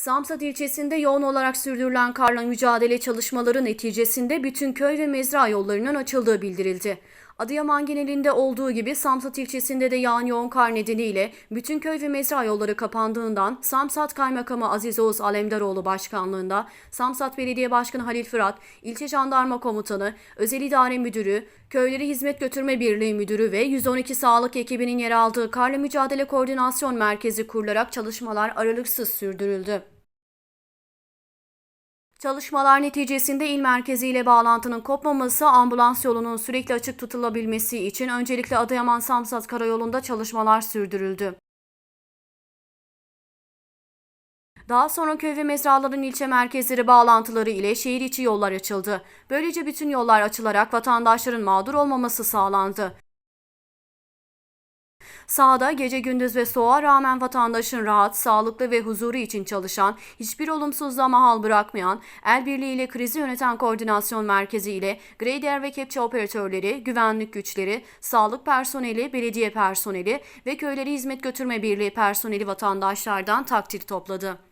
Samsat ilçesinde yoğun olarak sürdürülen karla mücadele çalışmaları neticesinde bütün köy ve mezra yollarının açıldığı bildirildi. Adıyaman genelinde olduğu gibi Samsat ilçesinde de yağan yoğun kar nedeniyle bütün köy ve mezra yolları kapandığından Samsat Kaymakamı Aziz Oğuz Alemdaroğlu başkanlığında Samsat Belediye Başkanı Halil Fırat, İlçe Jandarma Komutanı, Özel İdare Müdürü, Köyleri Hizmet Götürme Birliği Müdürü ve 112 sağlık ekibinin yer aldığı Karla Mücadele Koordinasyon Merkezi kurularak çalışmalar aralıksız sürdürüldü. Çalışmalar neticesinde il merkeziyle bağlantının kopmaması, ambulans yolunun sürekli açık tutulabilmesi için öncelikle Adıyaman-Samsat Karayolu'nda çalışmalar sürdürüldü. Daha sonra köy ve mezraların ilçe merkezleri bağlantıları ile şehir içi yollar açıldı. Böylece bütün yollar açılarak vatandaşların mağdur olmaması sağlandı. Sahada gece gündüz ve soğuğa rağmen vatandaşın rahat, sağlıklı ve huzuru için çalışan, hiçbir olumsuzluğa mahal bırakmayan, el birliğiyle krizi yöneten koordinasyon merkezi ile grader ve kepçe operatörleri, güvenlik güçleri, sağlık personeli, belediye personeli ve köyleri hizmet götürme birliği personeli vatandaşlardan takdir topladı.